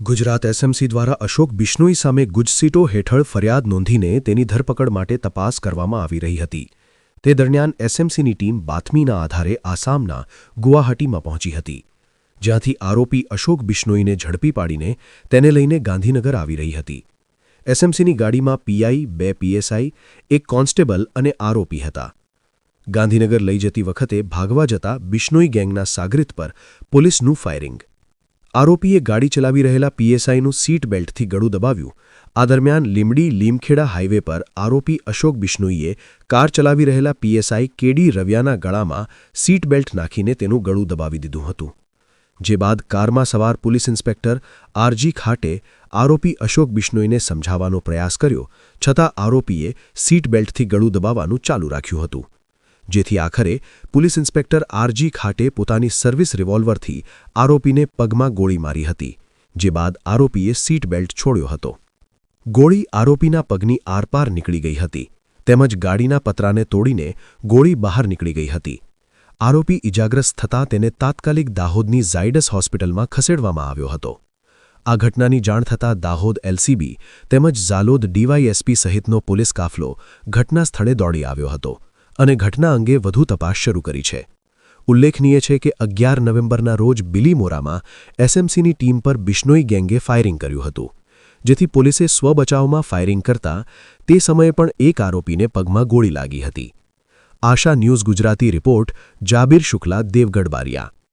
Gujarat SMC દ્વારા અશોક બિશ્નોઈ સામે ગુજસીટો હેઠળ ફરિયાદ નોંધીને તેની ધરપકડ માટે તપાસ કરવામાં આવી રહી હતી. તે દરમિયાન એસએમસીની ટીમ બાતમીના આધારે આસામના ગુવાહાટીમાં પહોંચી હતી. જ્યાંથી આરોપી અશોક બિશ્નોઈને ઝડપી પાડીને તેને લઈને ગાંધીનગર આવી રહી હતી. એસએમસીની ગાડીમાં પીઆઈ બે પીએસઆઈ એક કોન્સ્ટેબલ અને આરોપી હતા. ગાંધીનગર લઈ જતી વખતે ભાગવા જતા બિશ્નોઈ ગેંગના સાગરિત પર પોલીસનું ફાયરિંગ આરોપીએ ગાડી ચલાવી રહેલા પીએસઆઈનું સીટ બેલ્ટથી ગળું દબાવ્યું. આ દરમિયાન લીમડી લીમખેડા હાઇવે પર આરોપી અશોક બિશ્નોઈએ કાર ચલાવી રહેલા પીએસઆઈ કેડી રવિયાના ગળામાં સીટ બેલ્ટ નાખીને તેનું ગળું દબાવી દીધું હતું. જે બાદ કારમાં સવાર પોલીસ ઇન્સ્પેક્ટર આરજી ખાટે આરોપી અશોક બિશ્નોઈને સમજાવવાનો પ્રયાસ કર્યો, છતાં આરોપીએ સીટ બેલ્ટથી ગળું દબાવવાનું ચાલુ રાખ્યું હતું. જેથી આખરે પોલીસ ઇન્સ્પેક્ટર આરજી ખાટે પોતાની સર્વિસ રિવોલ્વરથી આરોપીને પગમાં ગોળી મારી હતી, જે બાદ આરોપીએ સીટ બેલ્ટ છોડ્યો હતો. ગોળી આરોપીના પગની આરપાર નીકળી ગઈ હતી, તેમજ ગાડીના પતરાને તોડીને ગોળી બહાર નીકળી ગઈ હતી. આરોપી ઇજાગ્રસ્ત થતાં તેને તાત્કાલિક દાહોદની ઝાયડસ હોસ્પિટલમાં ખસેડવામાં આવ્યો હતો. આ ઘટનાની જાણ થતાં દાહોદ એલસીબી તેમજ ઝાલોદ ડીવાયએસપી સહિતનો પોલીસ કાફલો ઘટના સ્થળે દોડી આવ્યો હતો. અને ઘટના અંગે વધુ તપાસ શરૂ કરી છે. ઉલ્લેખનીય છે કે અગિયાર નવેમ્બરના રોજ બિલીમોરામાં એસએમસીની ટીમ પર બિશ્નોઈ ગેંગે ફાયરિંગ કર્યું હતું, જેથી પોલીસે સ્વબચાવમાં ફાયરિંગ કરતા તે સમયે પણ એક આરોપીને પગમાં ગોળી લાગી હતી. આશા ન્યૂઝ ગુજરાતી રિપોર્ટ, જાબીર શુક્લા, દેવગઢ બારિયા.